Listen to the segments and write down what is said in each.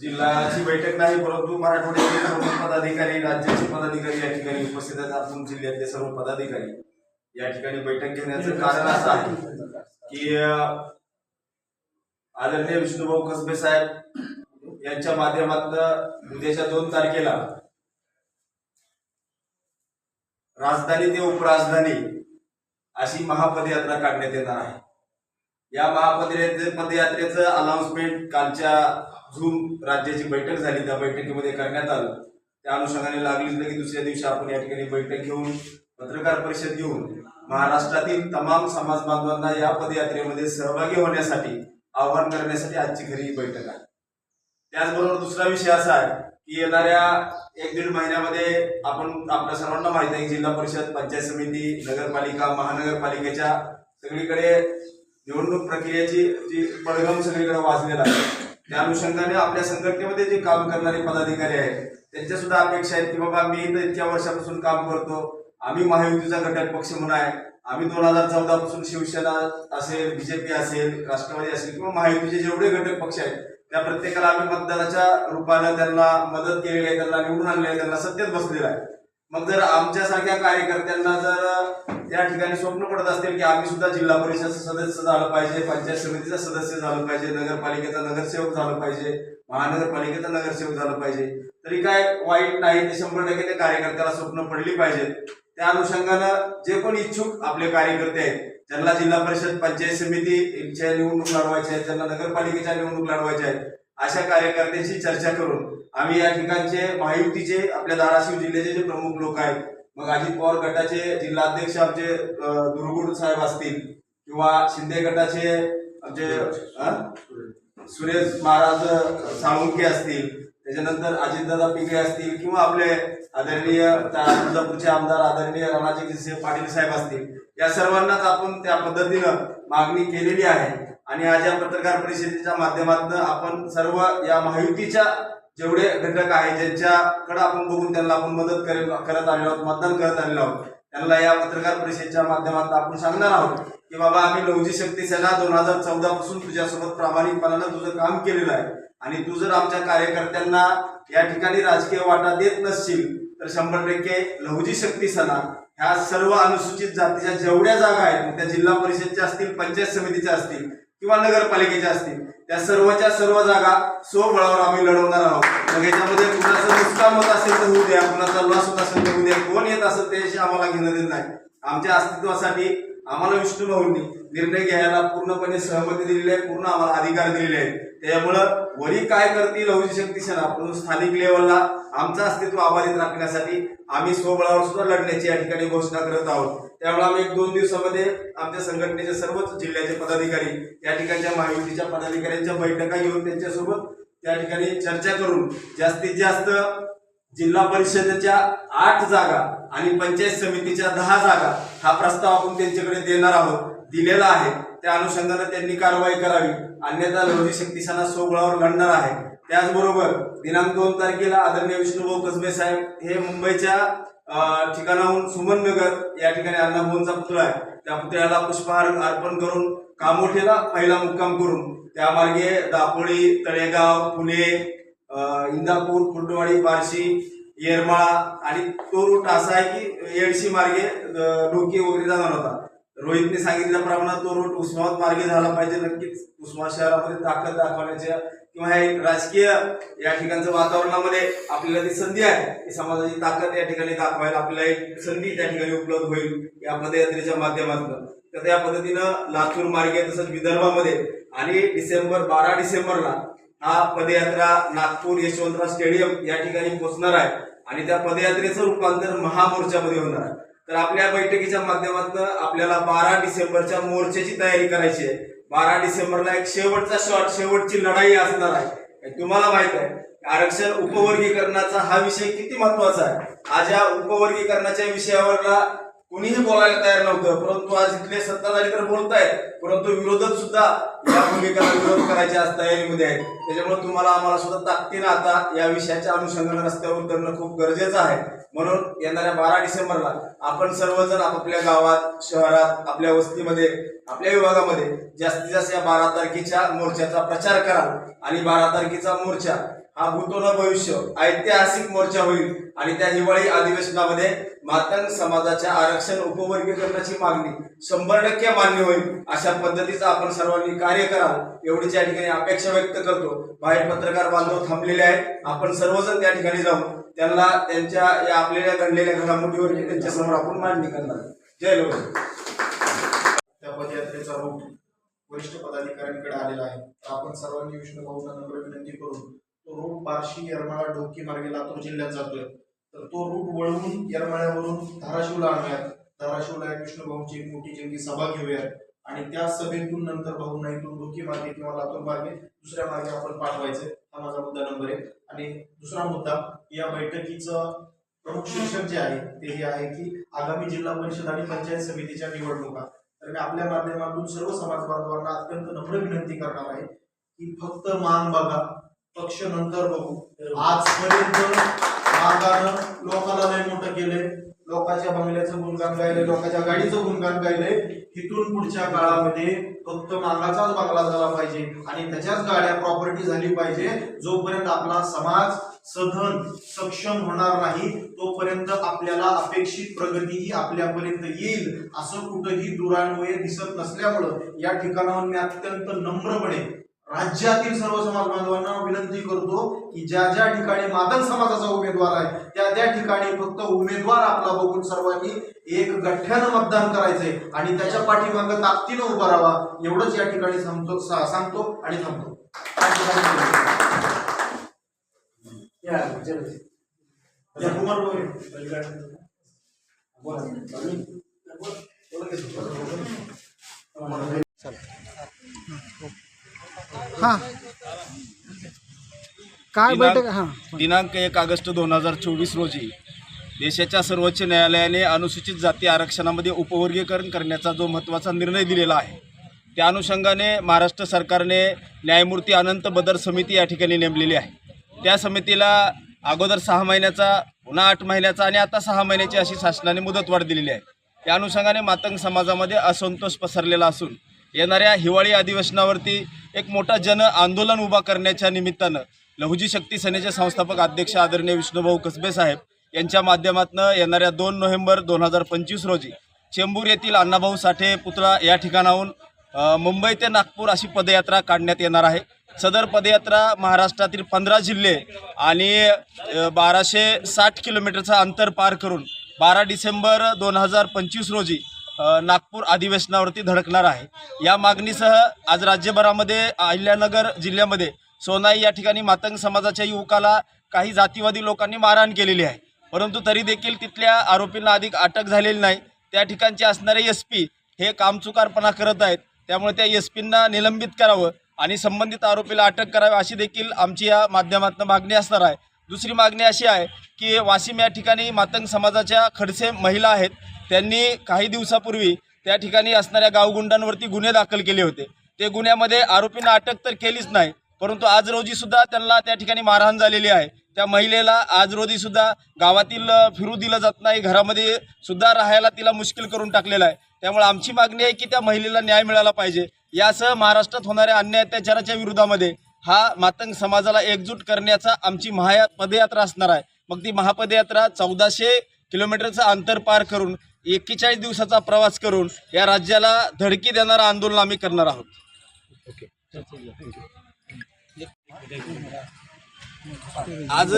जिल्ह्याची बैठक नाही परंतु मराठवाड्याचे सर्व पदाधिकारी राज्याचे पदाधिकारी या ठिकाणी उपस्थित आहेत. आपण जिल्ह्यातले सर्व पदाधिकारी या ठिकाणी बैठक घेण्याचं कारण असं आहे की आदरणीय विष्णुभाऊ कसबे साहेब यांच्या माध्यमातून उद्याच्या दोन तारखेला राजधानी ते उपराजधानी अशी महापदयात्रा काढण्यात येणार आहे. या महापदयात्रे पदयात्रेचं अनाउन्समेंट कालच्या झूम राज्याची बैठक झाली. त्या बैठकीमध्ये करण्यात आलं. त्या अनुषंगाने लागलीच की दुसऱ्या दिवशी आपण या ठिकाणी बैठक घेऊन पत्रकार परिषद घेऊन महाराष्ट्रातील तमाम समाज बांधवांना या पदयात्रेमध्ये सहभागी होण्यासाठी आवाहन करण्यासाठी आजची खरी बैठक आहे. त्याचबरोबर दुसरा विषय असा आहे की येणाऱ्या एक दीड महिन्यामध्ये आपण आपल्या सर्वांना माहिती आहे की जिल्हा परिषद पंचायत समिती नगरपालिका महानगरपालिकेच्या सगळीकडे निवडणूक प्रक्रियेची जी पडगम सगळीकडे वाजलेला आहे त्या अनुषंगाने आपल्या संघटनेमध्ये जे काम करणारे पदाधिकारी आहेत त्यांच्या सुद्धा अपेक्षा आहेत की बाबा मी इथं इतक्या वर्षापासून काम करतो आम्ही महायुतीचा घटक पक्ष म्हणून आहे आम्ही दोन हजार चौदा पासून शिवसेना असेल बीजेपी असेल राष्ट्रवादी असेल किंवा महायुतीचे जेवढे घटक पक्ष आहेत त्या प्रत्येकाला आम्ही मतदानाच्या रूपानं त्यांना मदत केलेली आहे त्यांना निवडून आणले आहे त्यांना सत्तेत बसलेलं आहे. मग जर आमच्यासारख्या कार्यकर्त्यांना जर त्या ठिकाणी स्वप्न पडत असतील की आम्ही सुद्धा जिल्हा परिषदचं सदस्य झालं पाहिजे पंचायत समितीचा सदस्य झालं पाहिजे नगरपालिकेचा नगरसेवक झालं पाहिजे महानगरपालिकेचा नगरसेवक झालं पाहिजे तरी काय वाईट नाही ते शंभर टक्के त्या कार्यकर्त्याला स्वप्न पडली पाहिजेत त्या अनुषंगानं जे पण इच्छुक आपले कार्यकर्ते आहेत ज्यांना जिल्हा परिषद पंचायत समितीच्या निवडणूक लढवायच्या आहेत ज्यांना नगरपालिकेच्या निवडणूक लढवायच्या आहेत अशा कार्यकर्त्यांशी चर्चा करून आम्ही या ठिकाणचे महायुतीचे आपल्या धाराशिव जिल्ह्याचे जे प्रमुख लोक आहेत मग अजित पवार गटाचे जिल्हाध्यक्ष आमचे दुर्गुड साहेब असतील किंवा शिंदे गटाचे आमचे सुरेश महाराज साळुंके असतील त्याच्यानंतर अजितदादा पिंगळे असतील किंवा आपले आदरणीय तुळजापूरचे आमदार आदरणीय राणाजी पाटील साहेब असतील या सर्वांनाच आपण त्या पद्धतीनं मागणी केलेली आहे. आणि आज या पत्रकार परिषदेच्या माध्यमातून आपण सर्व या महायुतीच्या जेवढे घटक आहेत ज्यांच्याकडे आपण बघून त्यांना आपण मदत करेल करत आलेलो आहोत मतदान करत आलेलो आहोत त्यांना या पत्रकार परिषदेच्या माध्यमातून आपण सांगणार आहोत की बाबा आम्ही लवजी शक्ती सेना दोन हजार चौदा पासून तुझ्यासोबत प्रामाणिकपणानं तुझं काम केलेलं आहे. आणि तू जर आमच्या कार्यकर्त्यांना या ठिकाणी राजकीय वाटा देत नसशील तर शंभर टक्के लहुजी शक्ती सेना ह्या सर्व अनुसूचित जातीच्या जेवढ्या जागा आहेत त्या जिल्हा परिषदच्या असतील पंचायत समितीच्या असतील किंवा नगरपालिकेच्या असतील त्या सर्वच्या सर्व जागा स्वबळावर आम्ही लढवणार आहोत. मग याच्यामध्ये कुणाचं नुकसान होत असेल तर होऊ द्या कुणाचा लॉस होत असेल तर होऊ द्या कोण येत असेल त्याच्याशी आम्हाला घेणं देत नाही. आमच्या अस्तित्वासाठी आम्हाला विष्णू भाऊंनी निर्णय घ्यायला पूर्णपणे सहमती दिलेली आहे पूर्ण आम्हाला अधिकार दिलेले आहेत. त्यामुळं वरी काय करतील लवजी शक्ती सेना? परंतु स्थानिक लेवलला आमचं अस्तित्व अबाधित राखण्यासाठी आम्ही स्वबळावर सुद्धा लढण्याची या ठिकाणी घोषणा करत आहोत. त्यामुळे आम्ही एक दोन दिवसामध्ये आमच्या संघटनेचे सर्वच जिल्ह्याचे पदाधिकारी या ठिकाणच्या महायुतीच्या पदाधिकाऱ्यांच्या बैठका घेऊन त्यांच्यासोबत त्या ठिकाणी चर्चा करून जास्तीत जास्त जिल्हा परिषदेच्या आठ जागा आणि पंचायत समितीच्या दहा जागा हा प्रस्ताव आपण त्यांच्याकडे देणार आहोत. दिलेला आहे. त्या अनुषंगाने त्यांनी कारवाई करावी. अन्यथा लवजी शक्ती सेना सोबळावर लढणार आहे. त्याचबरोबर दिनांक दोन तारखेला आदरणीय विष्णुभाऊ कसबे साहेब हे मुंबईच्या ठिकाणाहून सुमननगर या ठिकाणी अण्णाभाऊंचा पुतळा आहे. त्या पुतळ्याला पुष्पहार अर्पण करून कामोठेला पहिला मुक्काम करून त्या मार्गे दापोळी तळेगाव पुणे इंदापूर कुर्डवाडी बार्शी येरमाळा आणि तो रूट असा आहे की येडशी मार्गे डोके वगैरे जाणार होता. रोहितने सांगितल्याप्रमाणे तो रूट उस्मानाबाद मार्गे झाला पाहिजे. नक्कीच उस्मानाबाद शहरामध्ये ताकद दाखवण्याच्या किंवा हे एक राजकीय या ठिकाणचं वातावरणामध्ये आपल्याला ती संधी आहे. की समाजाची ताकद या ठिकाणी दाखवायला आपल्याला एक संधी त्या ठिकाणी उपलब्ध होईल या पदयात्रेच्या माध्यमातून. तर त्या पद्धतीनं लातूर मार्गे तसंच विदर्भामध्ये आणि डिसेंबर बारा डिसेंबरला हा पदयात्रा नागपूर यशवंतराव स्टेडियम या ठिकाणी पोहोचणार आहे आणि त्या पदयात्रेचं रूपांतर महामोर्चामध्ये होणार आहे. तर आपल्या बैठकीच्या माध्यमातून आपल्याला बारा डिसेंबरच्या मोर्चाची तयारी करायची आहे. बारा डिसेंबरला एक शेवटचा शॉट शेवटची लढाई असणार आहे. तुम्हाला माहीत आहे. आरक्षण उपवर्गीकरणाचा हा विषय किती महत्त्वाचा आहे? आज या उपवर्गीकरणाच्या विषयावरला कुणीही बोलायला तयार नव्हतं परंतु आज इथले सत्ताधारी तर बोलतायत. परंतु विरोधक सुद्धा या भूमिकेला विरोध करायच्या आज तयारीमध्ये आहेत. त्याच्यामुळे तुम्हाला आम्हाला सुद्धा ताकदीनं आता या विषयाच्या अनुषंगाने रस्त्यावर उतरणं खूप गरजेचं आहे. म्हणून येणाऱ्या बारा डिसेंबरला आपण सर्वजण आपापल्या गावात शहरात आपल्या वस्तीमध्ये आपल्या विभागामध्ये जास्तीत जास्त या बारा तारखेच्या मोर्चाचा प्रचार कराल. आणि बारा तारखेचा मोर्चा हा भूतो भविष्य ऐतिहासिक मोर्चा होईल. आणि त्या हिवाळी अधिवेशनामध्ये मातंग समाजाच्या आरक्षण उपवर्गीकरणाची मागणी शंभर टक्के मान्य होईल. अशा पद्धतीचं आपण सर्वांनी कार्य करावं एवढीच या ठिकाणी अपेक्षा व्यक्त करतो. बाहेर पत्रकार बांधव थांबलेले आहेत. आपण सर्वजण त्या ठिकाणी जाऊन त्यांना त्यांच्या या आपल्याला घडलेल्या घडामोडीवर त्यांच्यासमोर आपण मांडणी करणार. जय लोक. त्या पदयात्रेचा रूट वरिष्ठ पदाधिकाऱ्यांकडे आलेला आहे. तर आपण सर्वांनी विष्णू भाऊंना नम्र विनंती करून तो रूट बार्शी येरमाळा डोकी मार्गे लातूर जिल्ह्यात जातोय. तर तो रूट वळवून येरमाळ्यावरून धाराशिवला आणूयात. धाराशिवला विष्णूभाऊंची एक मोठी जंगी सभा घेऊयात. आणि त्या सभेतून नंतर भाऊंना इथून डोकी मार्गे किंवा लातूर मार्गे दुसऱ्या मार्गे आपण पाठवायचे हा माझा मुद्दा नंबर आहे आणि दुसरा मुद्दा या बैठकीचं प्रमुख शीर्षक जे आहे ते हे आहे की आगामी जिल्हा परिषद आणि पंचायत समितीच्या निवडणुका. तर मी आपल्या माध्यमातून सर्व समाज बांधवांना अत्यंत नम्र विनंती करणार आहे की फक्त मान बघा. पक्ष नंतर बघू. आजपर्यंत मागानं लोकाला लय मोठं केलंय. लोकांच्या बंगल्याचं गुणगान गायलंय लोकांच्या गाडीचं गुणगान गायलंय. इथून पुढच्या काळामध्ये फक्त मागाचाच बंगला झाला पाहिजे आणि त्याच्याच गाड्या प्रॉपर्टी झाली पाहिजे. जोपर्यंत आपला समाज सधन सक्षम होणार नाही तोपर्यंत आपल्याला अपेक्षित प्रगती ही आपल्यापर्यंत येईल असं कुठंही दुरान्वये दिसत नसल्यामुळं या ठिकाणाहून मी अत्यंत नम्रपणे राज्यातील सर्व समाज बांधवांना विनंती करतो की ज्या ज्या ठिकाणी मादन समाजाचा उमेदवार आहे त्या त्या ठिकाणी फक्त उमेदवार आपला बघून सर्वांनी एक गठ्ठ्यानं मतदान करायचंय आणि त्याच्या पाठीमागं ताकदीनं उभा राहावा एवढंच या ठिकाणी सांगतो सांगतो आणि थांबतो. या हा. काय दिनांक- बैठक हा. दिनांक एक ऑगस्ट दोन हजार चोवीस रोजी देशाच्या सर्वोच्च न्यायालयाने अनुसूचित जाती आरक्षणामध्ये उपवर्गीकरण करण्याचा जो महत्त्वाचा निर्णय दिलेला आहे त्या अनुषंगाने महाराष्ट्र सरकारने न्यायमूर्ती अनंत बदर समिती या ठिकाणी नेमलेली आहे. त्या समितीला अगोदर सहा महिन्याचा पुन्हा आठ महिन्याचा आणि आता सहा महिन्याची अशी शासनाने मुदतवाढ दिलेली आहे. त्या अनुषंगाने मातंग समाजामध्ये असंतोष पसरलेला असून येणाऱ्या हिवाळी अधिवेशनावरती एक मोठा जन आंदोलन उभा करण्याच्या निमित्तानं लहुजी शक्ती सेनेचे संस्थापक अध्यक्ष आदरणीय विष्णुभाऊ कसबे साहेब यांच्या माध्यमातून येणाऱ्या दोन नोव्हेंबर दोन हजार पंचवीस रोजी चेंबूर येथील अण्णाभाऊ साठे पुतळा या ठिकाणाहून मुंबई ते नागपूर अशी पदयात्रा काढण्यात येणार आहे. सदर पदयात्रा महाराष्ट्रातील पंधरा जिल्हे आणि बाराशे साठ किलोमीटरचं अंतर पार करून बारा डिसेंबर दोन हजार पंचवीस रोजी नागपूर अधिवेशनावरती धडकणार आहे. या मागणीसह आज राज्यभरामध्ये अहिल्यानगर जिल्ह्यामध्ये सोनाई या ठिकाणी मातंग समाजाच्या युवकाला काही जातीवादी लोकांनी मारहाण केलेली आहे. परंतु तरी देखील तिथल्या आरोपींना अधिक अटक झालेली नाही. त्या ठिकाणचे असणारे एस पी हे कामचुकारपणा करत आहेत. त्यामुळे त्या एस पींना निलंबित करावं आणि संबंधित आरोपीला अटक करावी अशी देखील आमची या माध्यमातून मागणी असणार आहे. दुसरी मागणी अशी आहे की वाशिम या ठिकाणी मातंग समाजाच्या खडसे महिला आहेत. त्यांनी काही दिवसापूर्वी त्या ठिकाणी असणाऱ्या गावगुंडांवरती गुन्हे दाखल केले होते. ते गुन्ह्यामध्ये आरोपींना अटक तर केलीच नाही परंतु आज रोजी सुद्धा त्यांना त्या ठिकाणी मारहाण झालेली आहे. त्या महिलेला आज रोजी सुद्धा गावातील फिरू दिलं जात नाही घरामध्ये सुद्धा राहायला तिला मुश्किल करून टाकलेलं आहे. त्यामुळे आमची मागणी आहे की त्या महिलेला न्याय मिळाला पाहिजे. यासह महाराष्ट्रात होणाऱ्या अन्याय अत्याचाराच्या विरोधामध्ये हा मातंग समाजाला एकजूट करण्याचा आमची महा पदयात्रा असणार आहे. मग ती महापदयात्रा चौदाशे किलोमीटरचं अंतर पार करून एक्केचाळीस दिवसाचा प्रवास करून या राज्याला धडकी देणारं आंदोलन आम्ही करणार आहोत. आज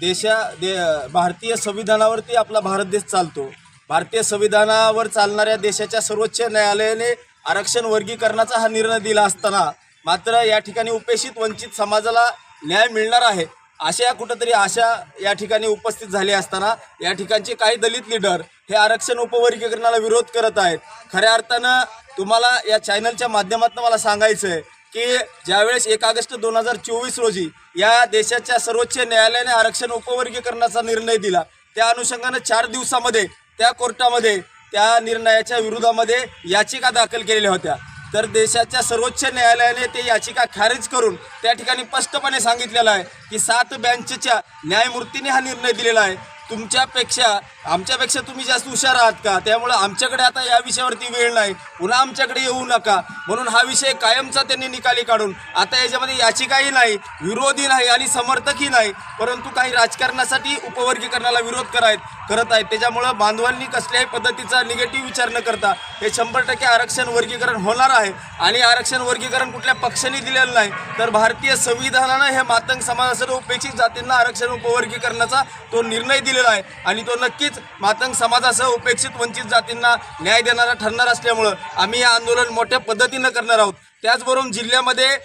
देशा दे भारतीय संविधानावरती आपला भारत देश चालतो. भारतीय संविधानावर चालणाऱ्या देशाच्या सर्वोच्च न्यायालयाने आरक्षण वर्गीकरणाचा हा निर्णय दिला असताना मात्र या ठिकाणी उपेक्षित वंचित समाजाला न्याय मिळणार आहे अशा कुठंतरी आशा या ठिकाणी उपस्थित झाली असताना या ठिकाणचे काही दलित लीडर हे आरक्षण उपवर्गीकरणाला विरोध करत आहेत. खऱ्या अर्थानं तुम्हाला या चॅनलच्या माध्यमातून मला सांगायचं आहे की ज्यावेळेस एक ऑगस्ट दोन हजार चोवीस रोजी या देशाच्या सर्वोच्च न्यायालयाने आरक्षण उपवर्गीकरणाचा निर्णय दिला त्या अनुषंगानं चार दिवसामध्ये त्या कोर्टामध्ये त्या निर्णयाच्या विरोधामध्ये याचिका दाखल केलेल्या होत्या. तर देशाच्या सर्वोच्च न्यायालयाने ते याचिका खारिज करून त्या ठिकाणी स्पष्टपणे सांगितलेलं आहे की सात बँचच्या न्यायमूर्तीने हा निर्णय दिलेला आहे. तुमच्यापेक्षा आमच्यापेक्षा तुम्ही जास्त हुशार आहात का? त्यामुळे आमच्याकडे आता या विषयावरती वेळ नाही. पुन्हा आमच्याकडे येऊ नका. म्हणून हा विषय कायमचा त्यांनी निकाली काढून आता याच्यामध्ये याचिकाही नाही विरोधी नाही आणि समर्थकही नाही परंतु काही राजकारणासाठी उपवर्गीकरणाला विरोध करायत करत आहेत. त्याच्यामुळं बांधवांनी कसल्याही पद्धतीचा निगेटिव्ह विचार न करता हे शंभर टक्के आरक्षण वर्गीकरण होणार आहे. आणि आरक्षण वर्गीकरण कुठल्या पक्षाने दिलेलं नाही तर भारतीय संविधानानं हे मातंग समाजासह उपेक्षित जातींना आरक्षण उपवर्गीकरणाचा तो निर्णय दिलेला आहे. आणि तो नक्कीच मातंग समाजासह उपेक्षित वंचित जातींना न्याय देणारा ठरणार असल्यामुळं आम्ही हे आंदोलन मोठ्या पद्धतीनं करणार आहोत. त्याचबरोबर जिल्ह्यामध्ये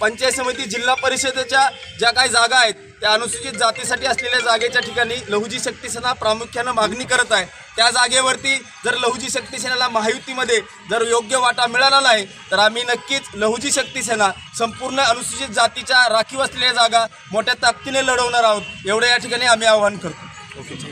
पंचायत समिती जिल्हा परिषदेच्या ज्या काही जागा आहेत त्या अनुसूचित जातीसाठी असलेल्या जागेच्या ठिकाणी लहुजी शक्ती सेना प्रामुख्यानं मागणी करत आहे. त्या जागेवरती जर लहुजी शक्ती सेनेला महायुतीमध्ये जर योग्य वाटा मिळाला नाही तर आम्ही नक्कीच लहुजी शक्ती सेना संपूर्ण अनुसूचित जातीच्या राखीव असलेल्या जागा मोठ्या ताकदीने लढवणार आहोत. एवढं या ठिकाणी आम्ही आवाहन करतो. 오케이.